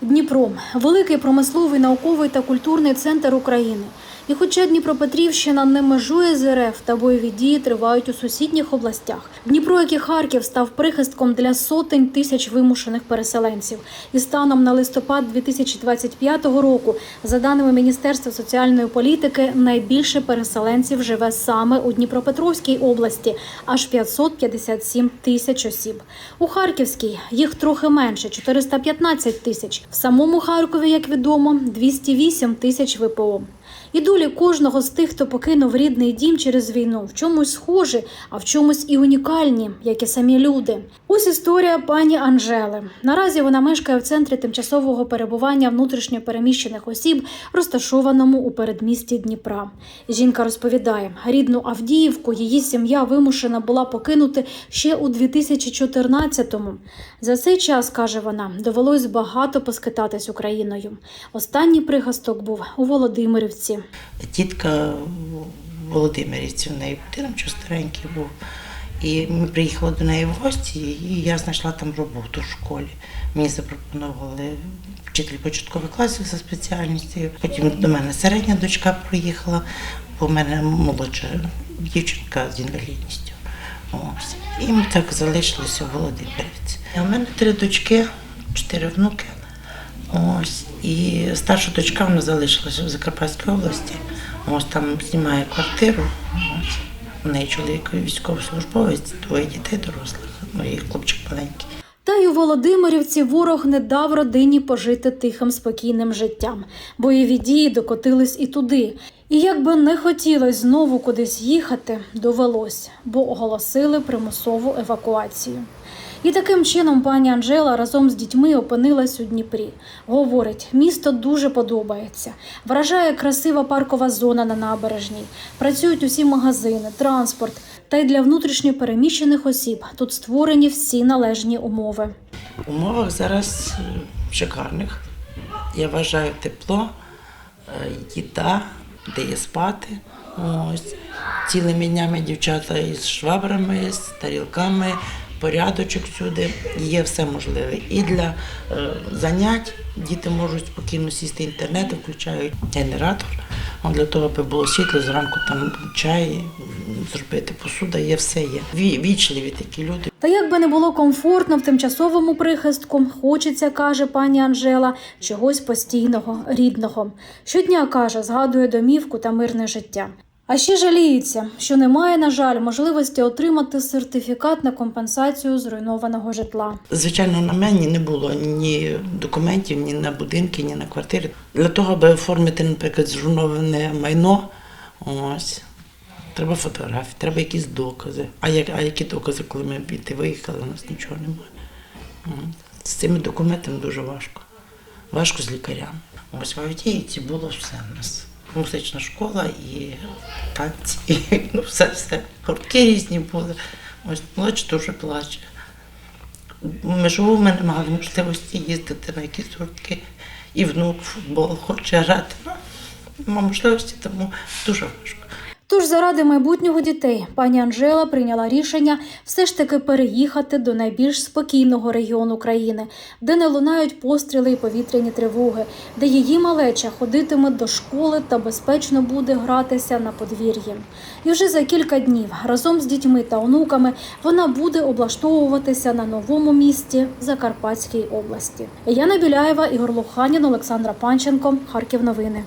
Дніпро великий промисловий, науковий та культурний центр України. І хоча Дніпропетрівщина не межує з РФ та бойові дії тривають у сусідніх областях. Дніпро, як і Харків, став прихистком для сотень тисяч вимушених переселенців. І станом на листопад 2025 року, за даними Міністерства соціальної політики, найбільше переселенців живе саме у Дніпропетровській області аж 557 тисяч осіб. У Харківській їх трохи менше 415 тисяч. В самому Харкові, як відомо, 208 тисяч ВПО. І долі кожного з тих, хто покинув рідний дім через війну, в чомусь схожі, а в чомусь і унікальні, як і самі люди. Ось історія пані Анжели. Наразі вона мешкає в центрі тимчасового перебування внутрішньо переміщених осіб, розташованому у передмісті Дніпра. Жінка розповідає, рідну Авдіївку її сім'я вимушена була покинути ще у 2014-му. За цей час, каже вона, довелось багато поскитатись Україною. Останній пригасток був у Володимирівці. Тітка в Володимирівці, в неї будинок що старенький був. І ми приїхали до неї в гості, і я знайшла там роботу в школі. Мені запропонували вчитель початкових класів за спеціальністю. Потім до мене середня дочка приїхала, бо в мене молодша дівчинка з інвалідністю. Ось. І ми так залишилися в Володимирівці. У мене три дочки, чотири внуки. Ось. І старша дочка вона залишилася в Закарпатській області. Ось там знімає квартиру. Ось. У неї чоловік військовослужбовець, двоє дітей дорослих, ну і хлопчик маленький. Та й у Володимирівці ворог не дав родині пожити тихим спокійним життям. Бойові дії докотились і туди. І як би не хотілося знову кудись їхати, довелось, бо оголосили примусову евакуацію. І таким чином пані Анжела разом з дітьми опинилась у Дніпрі. Говорить, місто дуже подобається. Вражає красива паркова зона на набережній. Працюють усі магазини, транспорт. Та й для внутрішньо переміщених осіб тут створені всі належні умови. Умовах зараз е, шикарних. Я вважаю тепло, е, їда, де є спати. Ось. Цілими днями дівчата із швабрами, з тарілками, порядочок всюди. Є все можливе. І для е, занять діти можуть спокійно сісти інтернет, включають генератор. От для того, аби було світло, зранку там чай, зробити посуда, є все є. Ві- Вічливі такі люди. Та як би не було комфортно в тимчасовому прихистку, хочеться, каже пані Анжела, чогось постійного, рідного. Щодня каже, згадує домівку та мирне життя. А ще жаліється, що немає, на жаль, можливості отримати сертифікат на компенсацію зруйнованого житла. Звичайно, на мені не було ні документів, ні на будинки, ні на квартири. Для того, аби оформити, наприклад, зруйноване майно, ось. Треба фотографії, треба якісь докази. А, як, а які докази, коли ми піти виїхали, у нас нічого немає. З цими документами дуже важко. Важко з лікарями. Ось в Авдіївці було все в нас. Музична школа і танці, і, ну все, все. Гуртки різні були. Ось плач дуже плаче. Межу ми не мали можливості їздити на якісь гуртки. І внук футбол хоче грати. Ну, нема можливості, тому дуже важко. Тож заради майбутнього дітей пані Анжела прийняла рішення все ж таки переїхати до найбільш спокійного регіону країни, де не лунають постріли і повітряні тривоги, де її малеча ходитиме до школи та безпечно буде гратися на подвір'ї. І вже за кілька днів разом з дітьми та онуками вона буде облаштовуватися на новому місті Закарпатській області. Яна Біляєва, Ігор Луханін, Олександра Панченко, Харків. Новини.